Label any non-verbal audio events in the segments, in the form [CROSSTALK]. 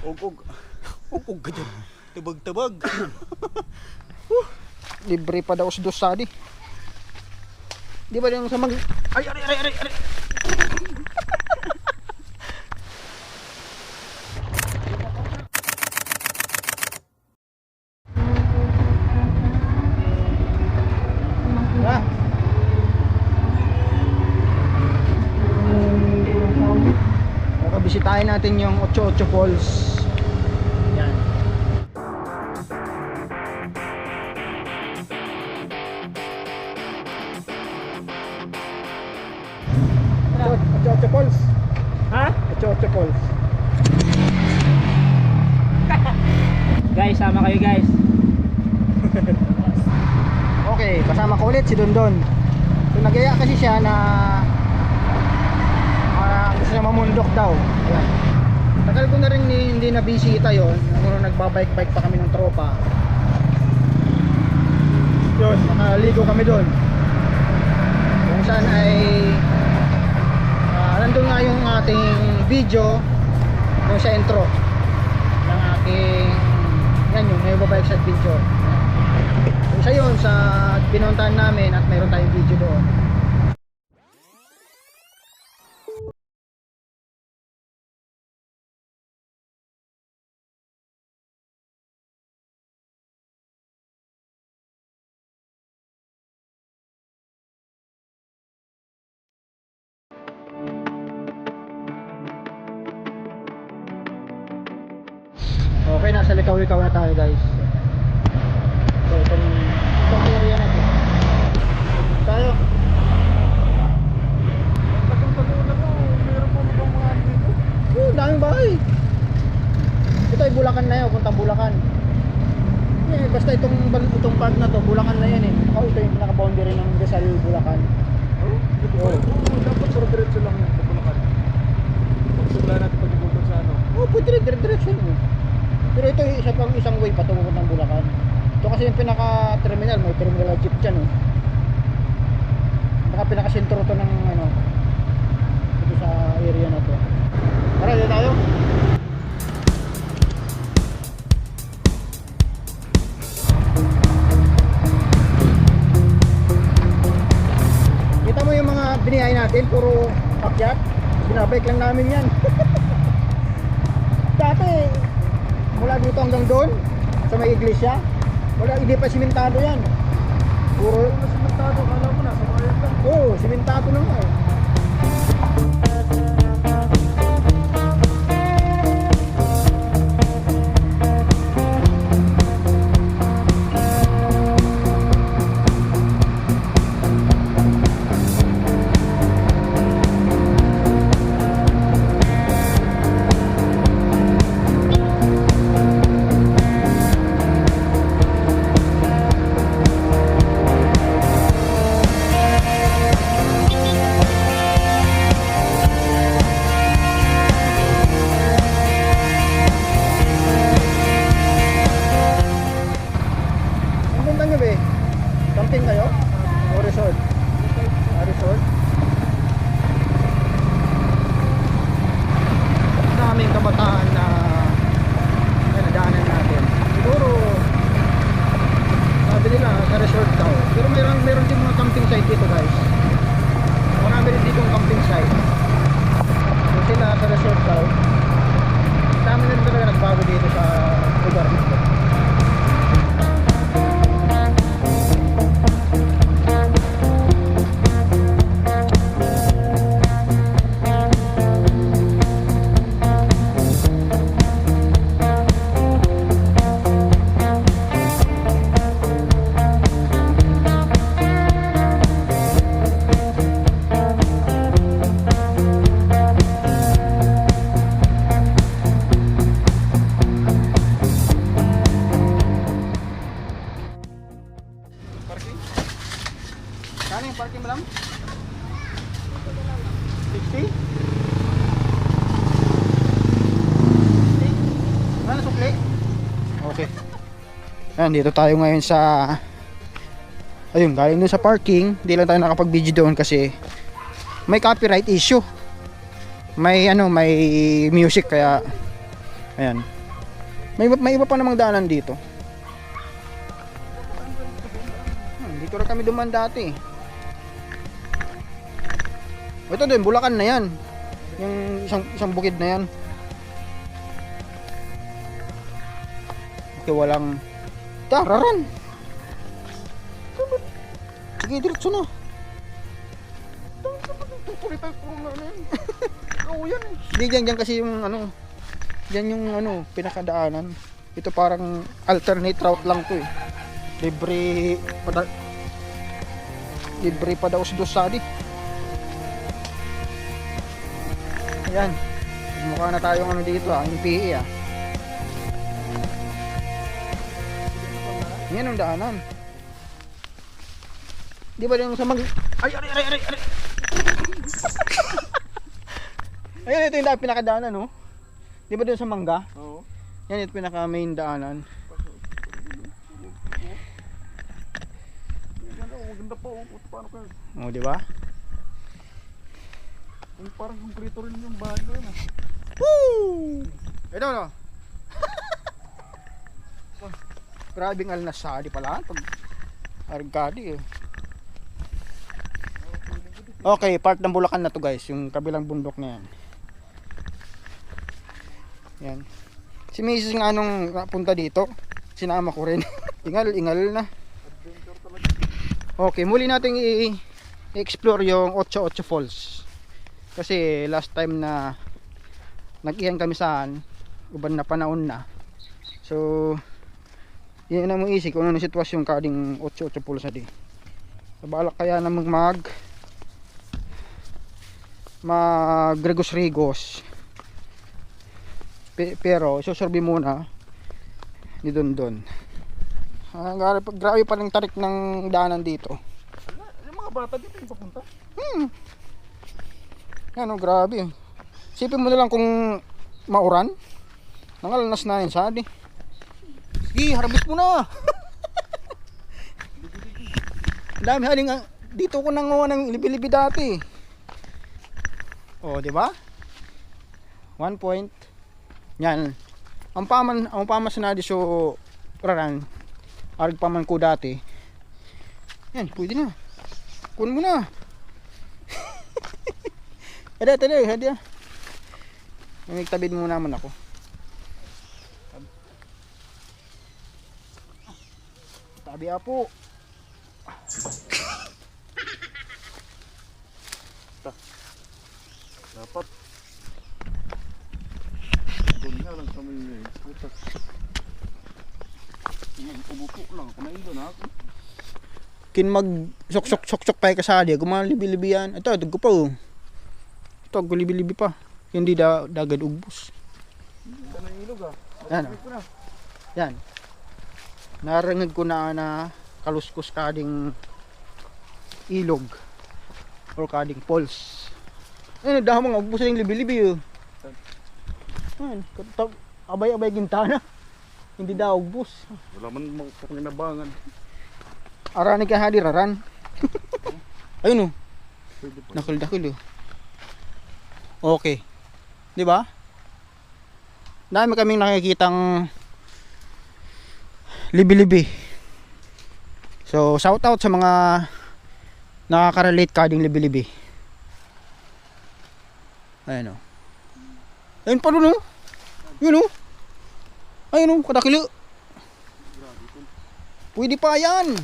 Ug-ug. Ug-ug ka dyan. Tabag-tabag. [LAUGHS] Libre pa daw sa dosadi. Di ba yung sa mag... Ay, aray, aray, aray, aray. Okay, bisitahin natin yung 88 Falls. Guys, sama kayo guys. [LAUGHS] Okay, kasama ko ulit si Dondon. So nagaya kasi siya na parang gusto niya mamundok daw. Ayan. Tagal ko na rin ni, hindi na bisita yon. Nung nagbabike-bike pa kami ng tropa. Yun, nakaligo kami doon. Kung saan ay ah, nandun nga yung ating video yung sa intro ng aking yan yung may bike sa adventure. Isa yun sa pinuntahan namin at mayroon tayong video doon. Okay, nasa likaw-likaw na tayo guys. So, itong, itong area na to. Tayo. Oo, daming bahay. Ito ay Bulacan na yun, puntang Bulacan. Eh, basta itong, itong part na to, Bulacan na yan eh. Oh, ito yung pinaka-boundary ng Rizal, Bulacan. Oo. Dapat sa diretso lang yung Bulacan. Pagsimula natin pag-ibubot sa ano. Oh, pwede rin, dire direction mo. Pero ito yung way patungo ng Bulacan. Ito kasi yung pinaka-terminal, may terminal jeep dyan oh. Baka pinaka-sentro to ng ano, ito sa area na to. Tara, dito tayo. Kita mo yung mga binihay natin, puro akyat. Binabike lang namin yan. [LAUGHS] Dati, mula dito hanggang doon, sa may iglesia, wala, hindi pa simentado yan. Puro, Mas simentado, kala mo na, sa bayan lang. oo, simentado na nga eh. Ayan, dito tayo ngayon sa Ayun, galing doon sa parking. Hindi lang tayo nakapag-video doon kasi may copyright issue. May ano, may music kaya Ayan. May, may iba pa namang daanan dito. Hmm, dito rin kami duman dati. Ito din, Bulacan na yan. Yung isang, isang bukid na yan. Okay, walang... Tararan! Sige, diretso na. Hindi, dyan, dyan kasi yung ano, dyan yung ano, pinakadaanan. Ito parang alternate route lang to eh. Libre, pada, libre pa daw sa dosadi. Ayan. Mukha na tayong ano dito ah, yung PE ah. Yan ang daanan. Di ba yung sa mag... Ay, aray, aray, aray, aray. [LAUGHS] Ayun, ito yung da- pinakadaanan, no? Di ba doon sa mangga? Oo. Yan ito pinaka main daanan. Maganda, oh, po. oh. Paano kayo? O, Oh, di ba? Parang konkreto rin yung bahay ko yun ah. Woo! Ito, no? [LAUGHS] Grabing alnasadi pala. Pag argadi eh. Okay, part ng Bulacan na to guys. Yung kabilang bundok na yan. Yan. Si Mrs. nga nung punta dito, sinama ko rin. [LAUGHS] ingal, ingal na. Okay, muli nating i-explore yung 88 Falls. Kasi last time na nag-iyan kami saan, uban na panahon na. So, yun na mong isip kung ano na sitwasyon kading 88 Falls na di. Nabalak kaya namang mag mag rigos-rigos. Pe- pero, susurvey muna ni Don Don. Ah, grabe, pa- ng tarik ng daanan dito. Yung mga bata dito yung papunta. Ano, grabe. Sipin mo na lang kung mauran. Nangalanas na yun, sadi. Sige, harvest mo na. Ang [LAUGHS] dami haling dito ko nanguha ng libi-libi dati. Oh, di ba? One point. Yan. Ang paman, ang paman sa nadi so raran. Arg paman ko dati. Yan, pwede na. Kun mo na. Ada, ada, ada. Nagtabid muna naman ako. Tabi apo. Dapat. Doon nga lang sa may puta. Umupo lang ilo na ako. Kin mag sok sok sok sok pa ka sa dia, gumawa libi-libi yan. Ito, ito pa oh. Ito, libi-libi pa. Hindi da dagad ilog ah. Yan, na. Yan. Narangag ko na na kaluskos kading ilog or kading falls. Ayun, dahil mga ubos na yung libi-libi oh. Kata- abay-abay gintana. Hindi daw ubos. Wala man makakinabangan. Arani ka hadi raran. [LAUGHS] Ayun oh. Pa. Nakul-dakul oh. Okay. 'Di ba? Dami kaming nakikitang libi-libi. So, shout out sa mga nakaka-relate kading libi-libi. Ayun oh. Ayun pa doon oh. Yun oh. Ayun oh, kadakilo. Pwede pa yan. [LAUGHS]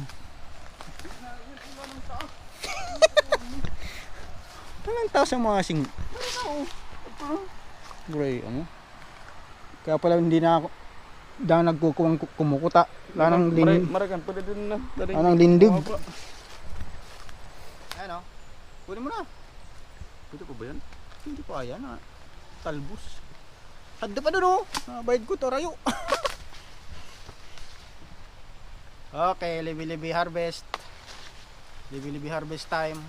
Anong taas ang mga sing... Bray, ano? Kaya pala hindi na ako... Dahil nagkukuwang kumukuta. Lanang lin... Marakan, pwede din na. Dali. Anong lindig? Mababa. Ano? Kunin mo na. Pwede pa ba yan? Hindi pa yan ha. Talbos. Hadda pa doon oh. Nabayad ko to rayo. [LAUGHS] okay, libi-libi harvest. Libi-libi harvest time.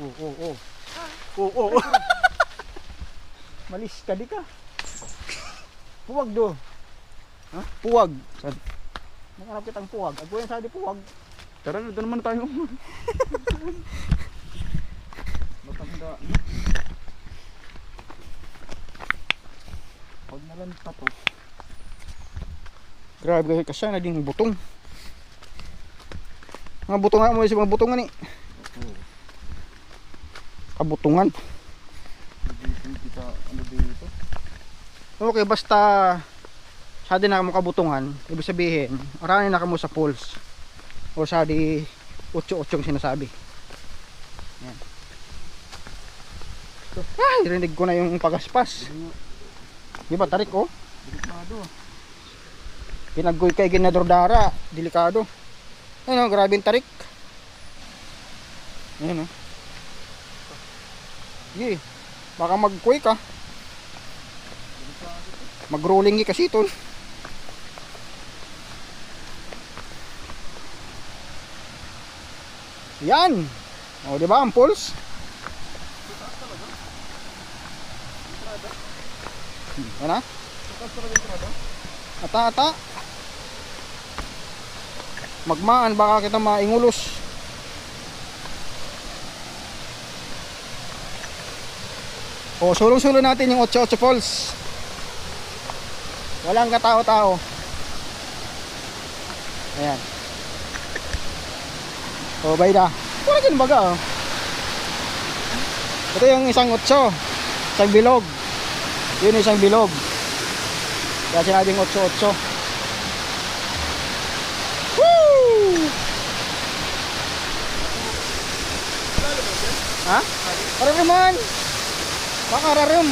Oh, oh, oh. Oh, oh. [LAUGHS] Malis ka di ka. Puwag do. Ha? Puwag. Saan? Nakanap kitang puwag. Ako yan sa di puwag. Tara na, doon naman tayo. [LAUGHS] Matanda. Huwag na Nalanta to. Grabe kasi kasi naging butong. Mga butungan mo sa mga butungan eh. Kabutungan. Hindi kita ano dito. Okay, basta sa din na kabutungan, ibig sabihin, marami na kamo sa pulse. O sa di 8-8 yung sinasabi. Yan. Ay, rinig ko na yung pagaspas. Di ba, tarik oh? Delikado. Pinaggoy kay Ginador Dara, delikado. Ayun oh, grabe yung tarik. Ayun oh. Sige, baka mag-kuy ka. Mag-rolling ka kasi ito. Yan. O, di ba ang pulse? Hmm, Ano? Ata, ata. Magmaan, baka kita maingulos. O, sulong-sulo natin yung 88 falls. Walang katao-tao. Ayan. O, bayda. Wala dyan baga, oh. Ito yung isang 8. Isang bilog. Yun isang bilog. Kaya sinabing 8-8. Woo! Ha? Kararuman! Baka rarum.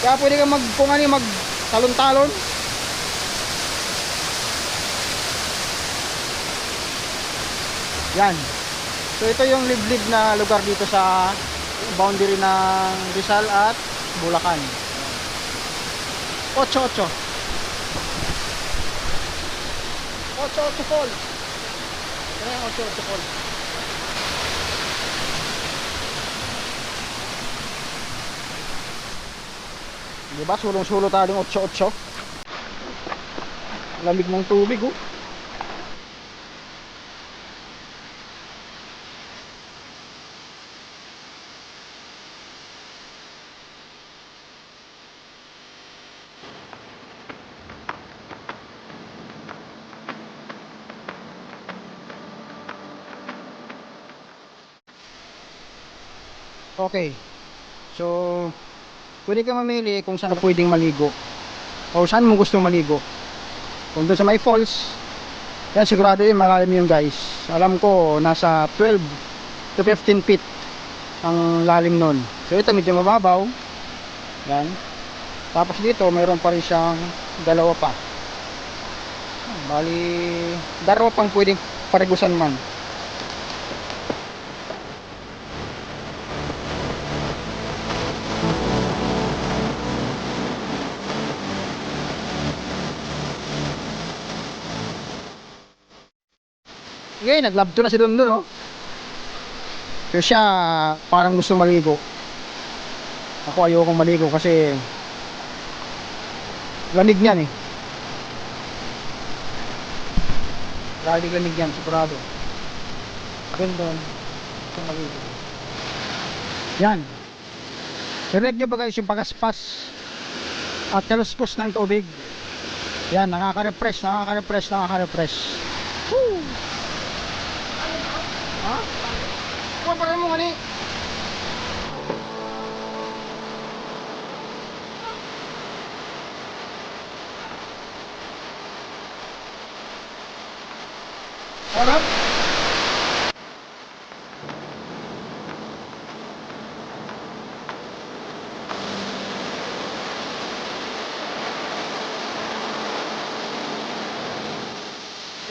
Kaya pwede ka mag, kung ano mag talon-talon. Yan. So ito yung liblib na lugar dito sa boundary ng Rizal at Bulacan. 8-8. 8-8 falls. Ano yung 8-8 falls? Diba? Sulong-sulo tayo ng 8-8. Lamig ng tubig oh. Okay. So, pwede ka mamili kung saan ka pwedeng maligo. O saan mo gusto maligo. Kung doon sa may falls, yan sigurado yun, malalim yun guys. Alam ko, nasa 12 to 15 feet ang lalim nun. So ito medyo mababaw. Yan. Tapos dito, mayroon pa rin siyang dalawa pa. Bali, dalawa pang pwedeng parigusan man. Okay, nag-love to na si Dun Dun, oh. Pero siya, parang gusto maligo. Ako ayokong maligo kasi lamig niyan eh. Lamig yan, sigurado. Dun Dun, gusto maligo. Yan. Direct nyo ba guys yung pagaspas at kaluskos ng tubig. Yan, nakaka-refresh, nakaka-refresh, nakaka-refresh. Woo! Ha? Kuha pa rin mo gani. Ano?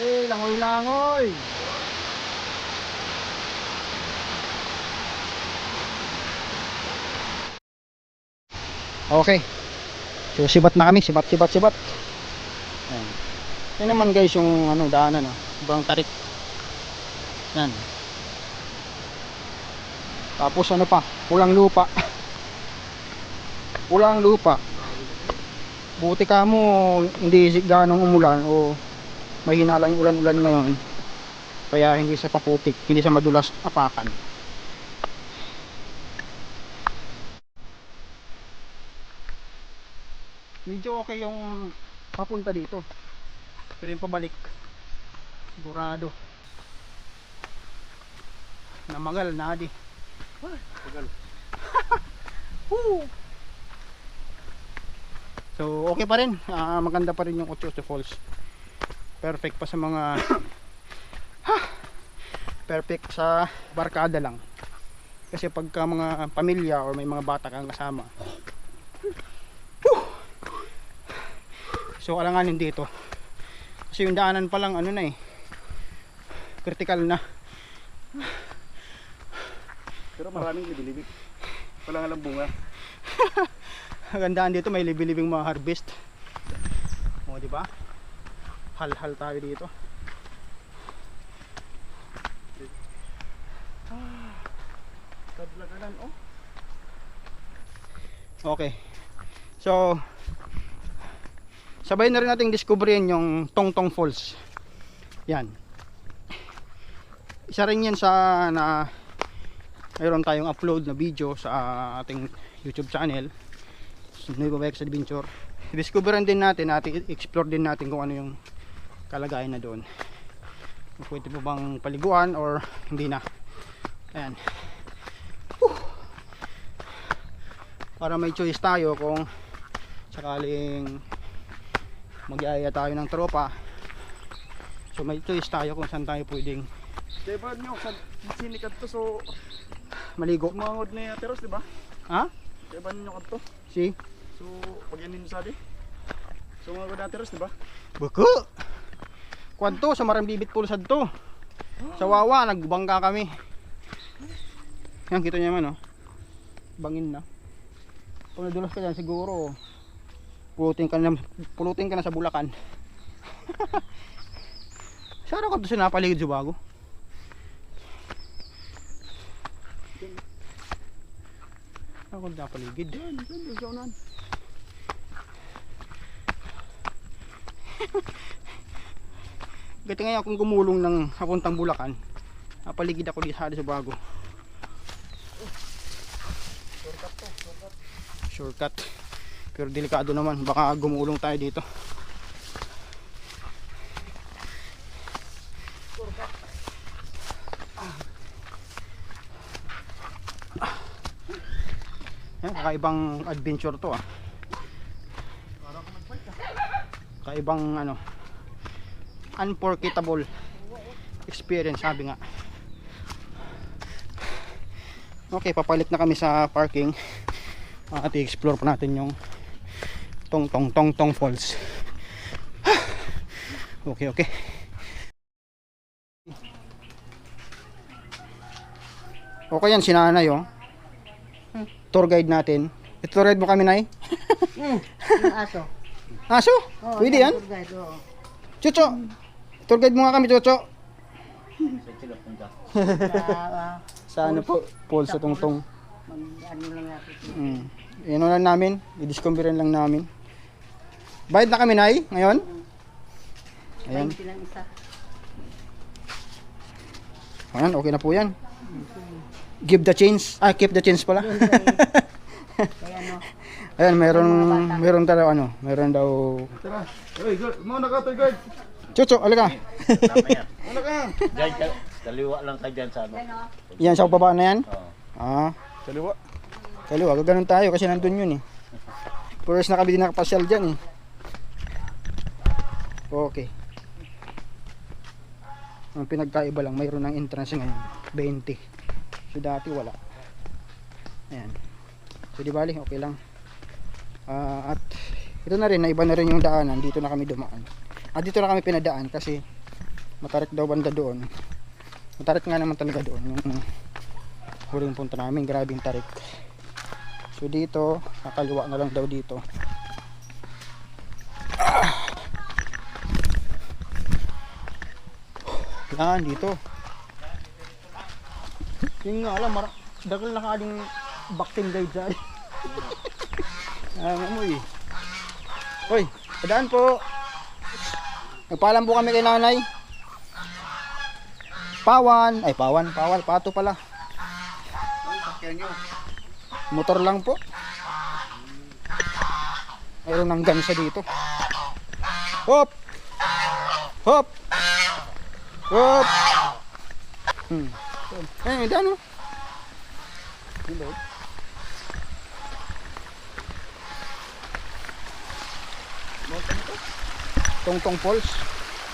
Eh, langoy-langoy. Okay. So sibat na kami, sibat, sibat, sibat. Ayan. Yan naman guys yung ano, daanan ah. Sobrang tarik. Yan. Tapos ano pa, pulang lupa. [LAUGHS] pulang lupa. Buti ka mo hindi ganong umulan o mahina lang yung ulan-ulan ngayon. Kaya hindi sa paputik, hindi sa madulas apakan. Medyo okay yung papunta dito pero yung pabalik sigurado namagal na di Tagal. [LAUGHS] Woo! So okay pa rin, Ah, maganda pa rin yung Otso Falls. Perfect pa sa mga [COUGHS] perfect sa barkada lang. Kasi pagka mga pamilya or may mga bata kang kasama. So alanganin dito. Kasi yung daanan pa lang ano na eh. Critical na. Pero maraming libi-libi. Wala nga lang bunga. [LAUGHS] Gandaan dito may libi-libing mga harvest. O di ba? Hal-hal tayo dito. Kadlagalan oh. Okay. So sabay na rin nating discoveryin yung Tongtong Falls. Yan. Isa rin yan sa na mayroon tayong upload na video sa ating YouTube channel. Nuevo Vex Adventure. Discoveran din natin, natin explore din natin kung ano yung kalagayan na doon. Pwede mo bang paliguan or hindi na. Ayan. para may choice tayo kung sakaling mag-iaya tayo ng tropa so may choice tayo kung saan tayo pwedeng Diba nyo, sa sinikat to so maligo umangod na yung teros, di ba? ha? Diba nyo kadto? si? So, pag yan din sabi. So, umangod na teros, di ba? buko kwanto sa marambibit pulsad to sa wawa nagbangka kami yan kita niyo naman oh bangin na kung nadulas ka dyan siguro pulutin ka na pulutin ka na sa bulakan [LAUGHS] sana ko to sinapaligid sa bago ako napaligid Yan, yan, yan, sa unan. Gati ngayon akong gumulong ng hapuntang Bulacan. Napaligid ako dito sa bago. Shortcut. Pero delikado naman. Baka gumulong tayo dito. Yan, kakaibang adventure to ah. Kakaibang ano, unforgettable experience sabi nga okay papalit na kami sa parking at i-explore pa natin yung tong tong tong tong falls. [SIGHS] Okay okay. Okay yan si nanay oh. Tour guide natin. Ito guide mo kami nay? [LAUGHS] Yung aso. aso? Oo, pwede yan? tour guide, oo. Chucho tour guide mo nga kami Chucho. Sa, ano po? Falls sa tungtong. mag, ano lang natin. Mm. Yan lang namin, i-discoverin lang namin. Bayad na kami, Nay, ngayon? Ayan. 20 lang isa. Ayan, okay na po yan. Give the change. Ah, keep the change pala. Ano, [LAUGHS] Ayan, meron, meron daw ano, meron daw... Tara. Guard. Muna ka, toy guard. Chucho, alika. Muna ka. Diyan, ka- kaliwa lang ka dyan sa ano. ano, Yan, sa baba na yan. Oo. Ah, Kaliwa. kaliwa, gaganon tayo kasi nandun yun eh. First na kami din nakapasyal dyan eh. Okay. Ang pinagkaiba lang, mayroon ng entrance ngayon, 20. So dati wala. Ayan. So di bali, okay lang. Ah, at ito na rin, naiba na rin yung daanan. Dito na kami dumaan. At dito na kami pinadaan kasi matarik daw banda doon. Matarik nga naman talaga doon. Yung huling punta namin, grabing tarik. So dito, nakaliwa na lang daw dito. Yan, dito. Yung nga alam, mara- dagal na kading backting guide dyan. Alam mo eh. Hoy, padaan po. Nagpaalam po kami kay nanay. Pawan, ay pawan, pawal, pato pala. Motor lang po. Mayroon ng gansa dito. Hop! Hop! Hop! Hmm. Eh, hindi ano? Hindi. Tongtong Falls.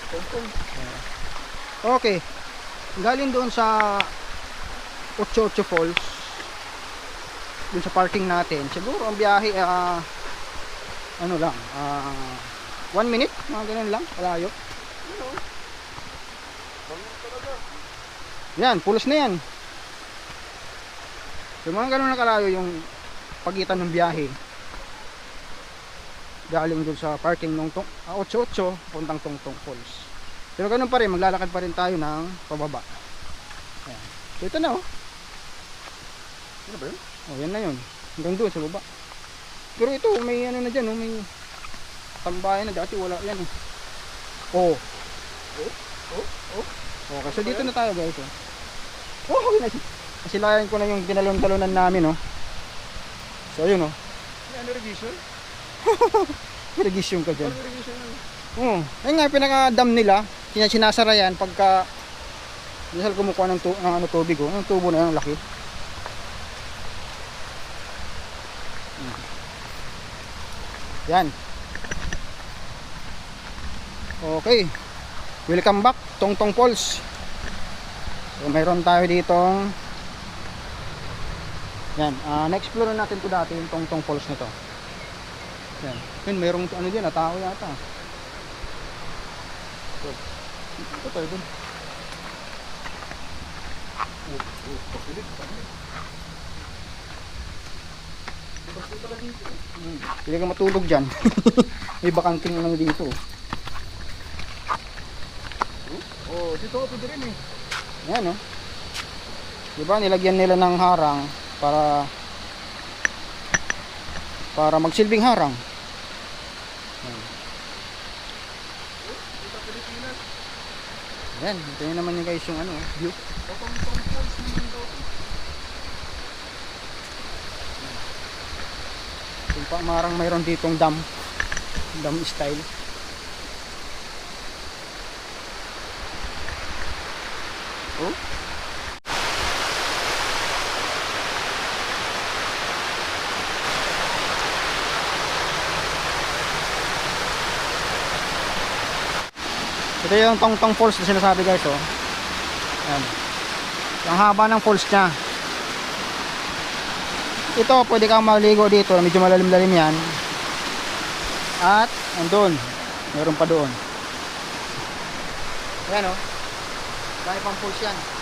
Tongtong. Okay. Galing doon sa Ocho Ocho Falls. Doon sa parking natin. Siguro ang biyahe ah ano lang, ah one minute, mga ganun lang, kalayo. Yan, pulos na yan. So mga ganun na kalayo yung pagitan ng biyahe. Galing doon sa parking ng tong, ah, 88 puntang Tongtong Falls. Pero ganun pa rin, maglalakad pa rin tayo ng pababa. Ayan. So ito na oh. Ano ba yun? Oh, yan na yun. Hanggang doon sa baba. Pero ito, may ano na dyan, oh, may tambayan na dati, wala yan. Oh. Oh. Oh? Oh? Okay, so dito na tayo guys. Oh, oh okay na. Kasilayan ko na yung dinalon-dalonan namin, oh. So, ayun, oh. May ano revision? [LAUGHS] Irrigation ka dyan. Ano revision? Oo. Ayun nga, pinaka-dam nila. Sina- Sinasara yan pagka Minsan kumukuha ng, tu- ng ano, tubig, oh. Ang tubo na yan, ang laki. Mm. Yan. Okay. Welcome back, Tongtong Falls. So, mayroon tayo ditong yan, ah na-explore na natin ko dati yung Tongtong Falls na to. Yan. Yun, mayroong ano diyan, na tao yata. Ito tayo dun. Hindi ka matulog dyan. [LAUGHS] May bakanting lang dito. Oh, dito ako pwede rin eh. Yan oh. Diba nilagyan nila ng harang para para magsilbing harang. Yan, ito yun naman yung guys yung ano, view. Kung pa marang mayroon ditong dam. Dam style. Oh. Ito yung Tong Tong Falls na sinasabi guys oh. Ayan. Ang haba ng falls niya. Ito pwede kang maligo dito, medyo malalim-lalim yan. At andun, meron pa doon. Ayan oh. Dahil pang falls yan.